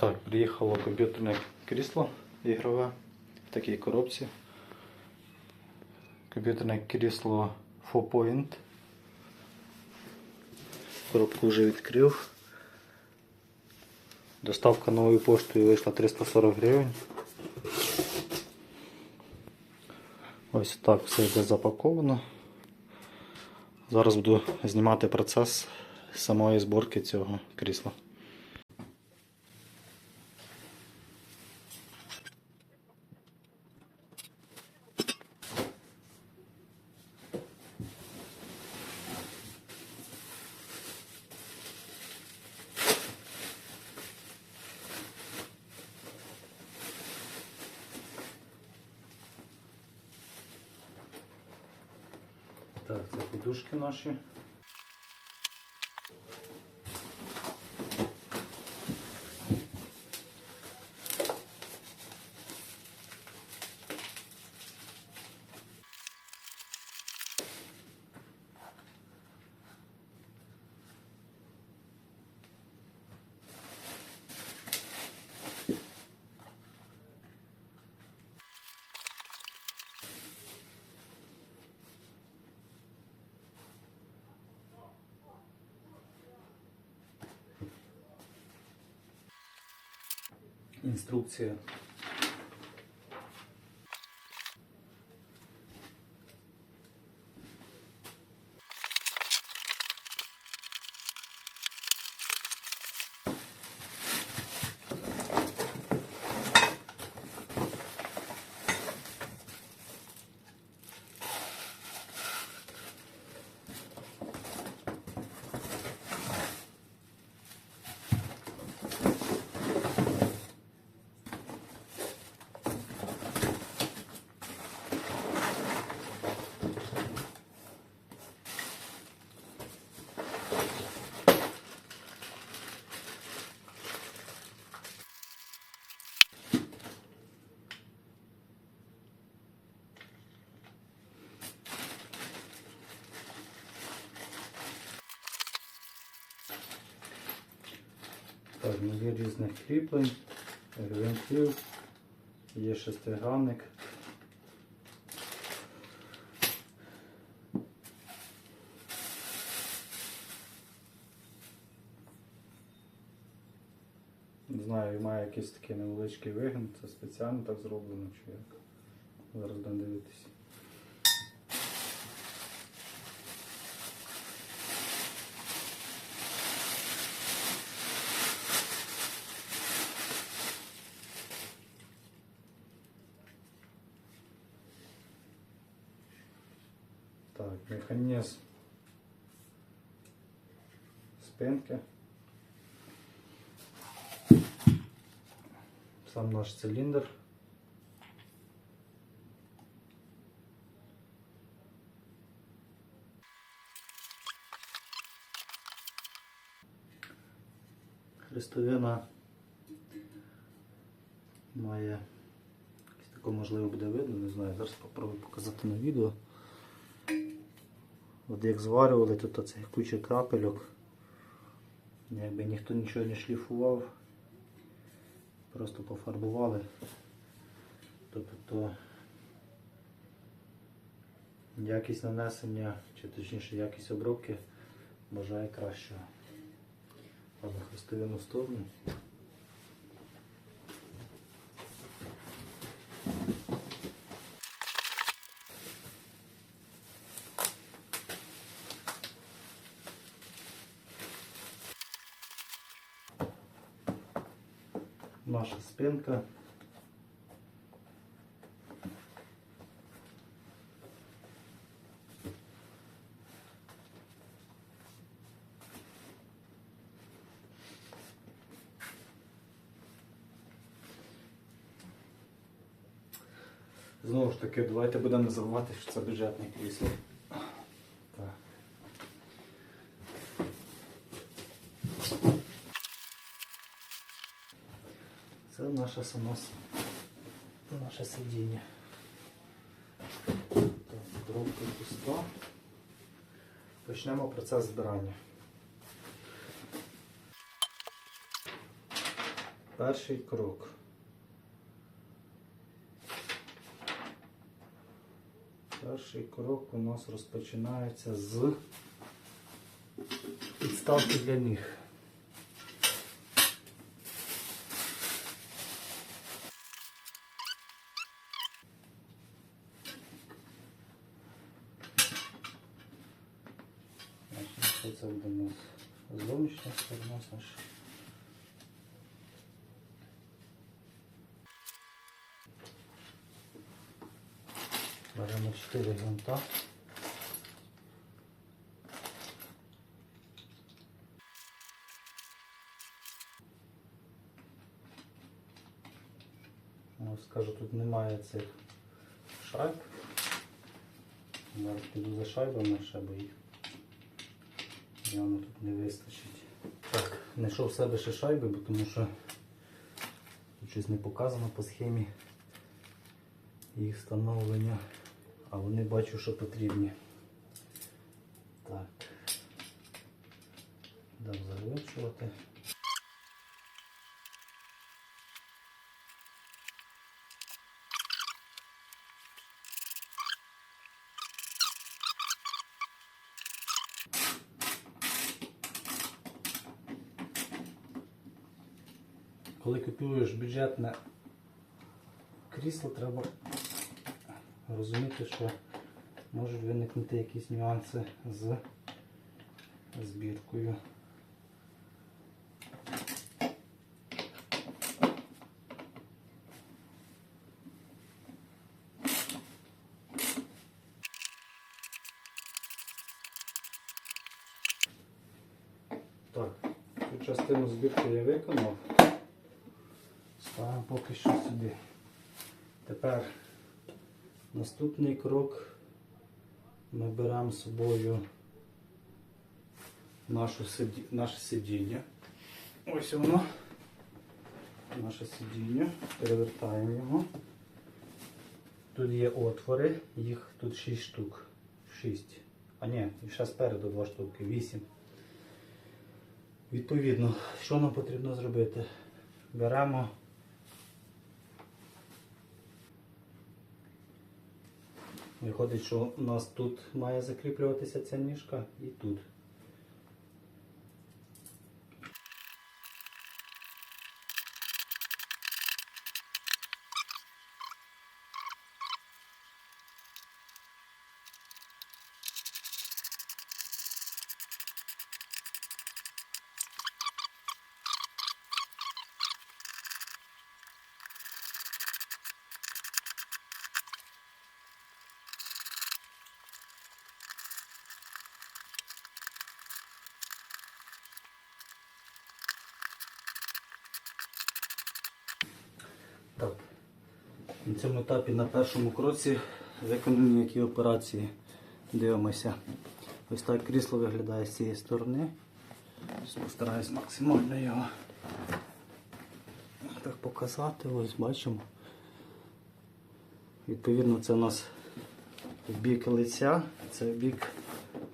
Так, приїхало комп'ютерне крісло ігрове в такій коробці. Комп'ютерне крісло 4Point. Коробку вже відкрив. Доставка новою поштою вийшла 340 гривень. Ось так все йде запаковано. Зараз буду знімати процес самої зборки цього крісла. Це підушки наші. Інструкція. Є різних кріплень, гвинтів, є шестигранник. Не знаю, має якийсь такий невеличкий вигін, це спеціально так зроблено чи як. Зараз будемо дивитися. Так, механізм спинки. Сам наш циліндр. Хрестовина має якось тако можливо буде видно, не знаю, зараз спробую показати на відео. От як зварювали, тут оце куча крапельок. Якби ніхто нічого не шліфував, просто пофарбували. Тобто якість нанесення, чи точніше якість обробки бажає кращого. Але хрестовину сторону. Наша спинка. Знову ж таки, давайте будемо забувати, що це бюджетне крісло. Так. Це наше само с- наше сидіння. Так, коробка пуста. Почнемо процес збирання. Перший крок. Перший крок у нас розпочинається з підставки для ніг. Значить, Це буде у нас зовнішня сторона наша. Беремо 4 гвинта. Ось скажу, тут немає цих шайб. Зараз піду за шайбами, ще їх явно тут не вистачить. Так, знайшов в себе ще шайби, бо тому що тут щось не показано по схемі їх встановлення, а вони бачу, що потрібні. Так. Дам заглибшувати. Коли купуєш бюджетне крісло, треба розуміти, що можуть виникнути якісь нюанси з збіркою. Так, цю частину збірки я виконав. Ставимо поки що сюди. Тепер наступний крок ми беремо з собою наше сидіння. Ось воно. Наше сидіння. Перевертаємо його. Тут є отвори, їх тут 6 штук. 6. А ні, ще спереду 2 штуки, 8. Відповідно, що нам потрібно зробити? Беремо Виходить, що у нас тут має закріплюватися ця ніжка і тут. Цьому етапі на першому кроці виконані які операції. Дивимося. Ось так крісло виглядає з цієї сторони. Постараюсь максимально його так показати. Ось бачимо. Відповідно, це у нас бік лиця, це бік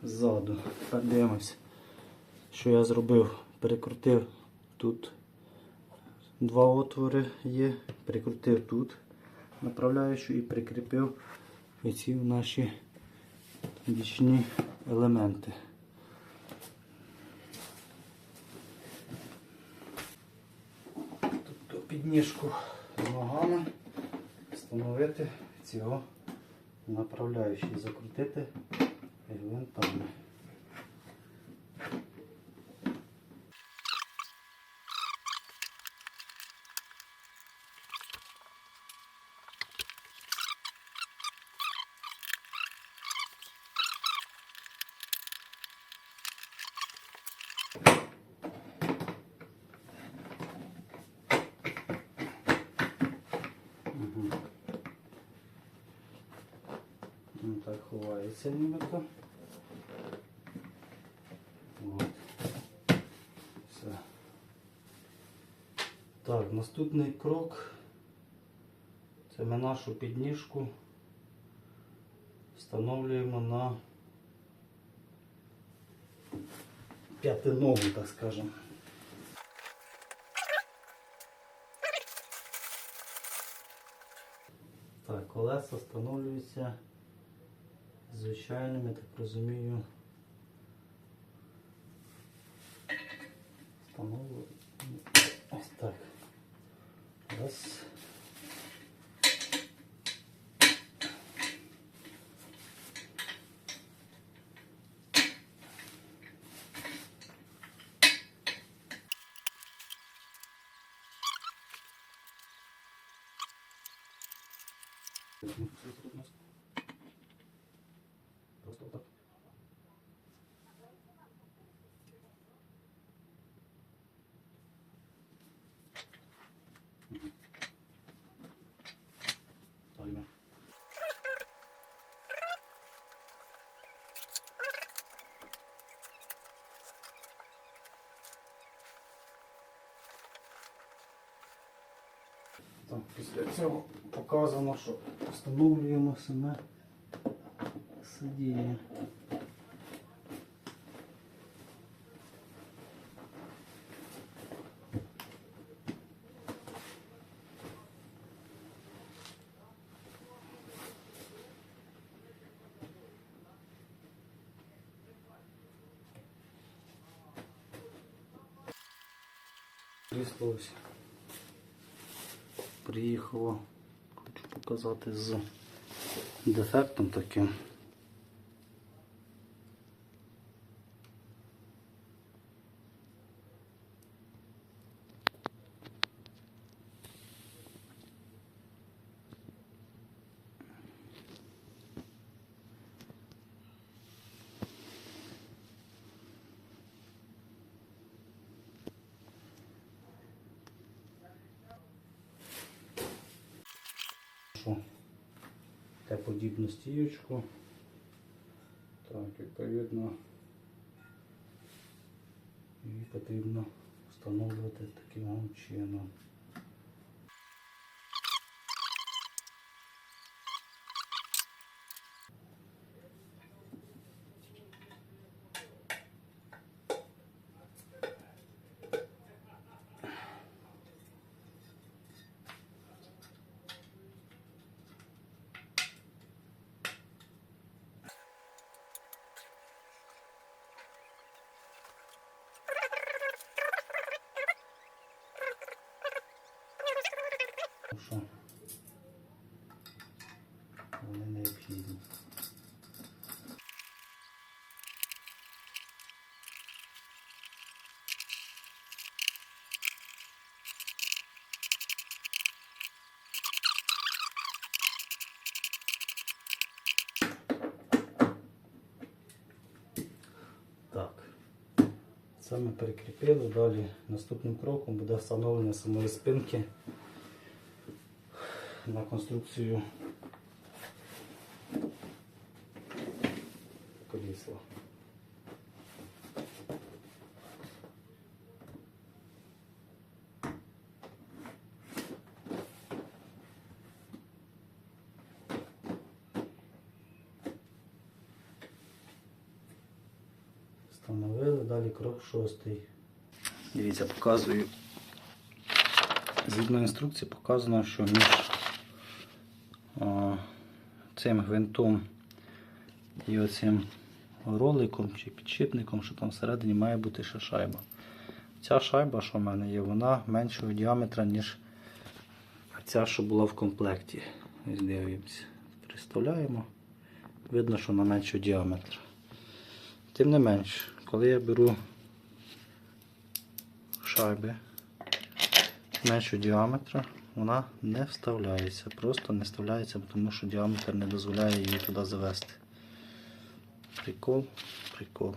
ззаду. Так дивимося, що я зробив. Перекрутив тут Два отвори є, прикрутив тут направляючу і прикріпив оці наші бічні елементи. Тобто підніжку з ногами встановити цього направляючі і закрутити гвинтами. Ну так ховається нібито. От. Все. Так, наступний крок. Це ми нашу підніжку встановлюємо на п'ятиногу, так скажемо. Так, колеса встановлюються. Звичайним, я так розумію. Встановлю. Ось так. Раз. Просто Так, після цього показано, що встановлюємо саме сидіння. Крісло приїхало, хочу показати з дефектом таким. Що? Те подібну стіючку. Так, відповідно. Її потрібно встановлювати таким чином. Що? Вони необхідні. Це ми перекріпили. Далі наступним кроком буде встановлення самої спинки на конструкцію колісла. Встановили, далі крок шостий. Дивіться, показую. Згідно інструкції показано, що між цим гвинтом і оцим роликом чи підшипником, що там всередині має бути ще шайба. Ця шайба, що в мене є, вона меншого діаметра, ніж ця, що була в комплекті. Ось дивимося. Представляємо. Видно, що вона меншого діаметра. Тим не менш, коли я беру шайби меншого діаметра, вона не вставляється. Просто не вставляється, тому що діаметр не дозволяє її туди завести. Прикол, прикол.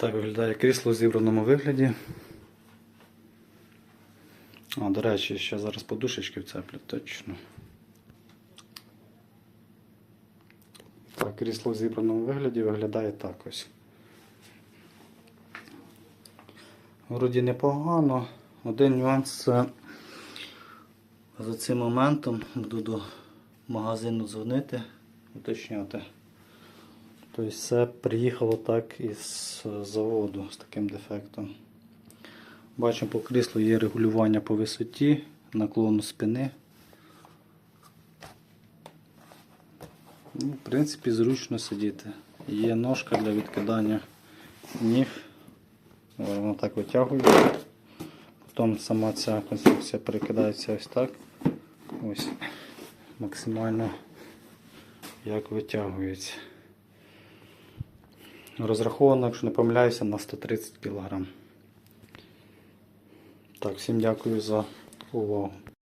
Так виглядає крісло в зібраному вигляді. А, до речі, ще зараз подушечки вцеплю, точно. Так, крісло в зібраному вигляді виглядає так ось. Вроді непогано. Один нюанс це за цим моментом буду до магазину дзвонити, уточняти. Тобто все приїхало так із заводу з таким дефектом. Бачимо, по кріслу є регулювання по висоті, наклону спини. Ну, в принципі, зручно сидіти. Є ножка для відкидання ніг. Воно так витягує. Потім сама ця конструкція перекидається ось так. Ось максимально як витягується. Розраховано, якщо не помиляюся, на 130 кг. Так, всім дякую за увагу.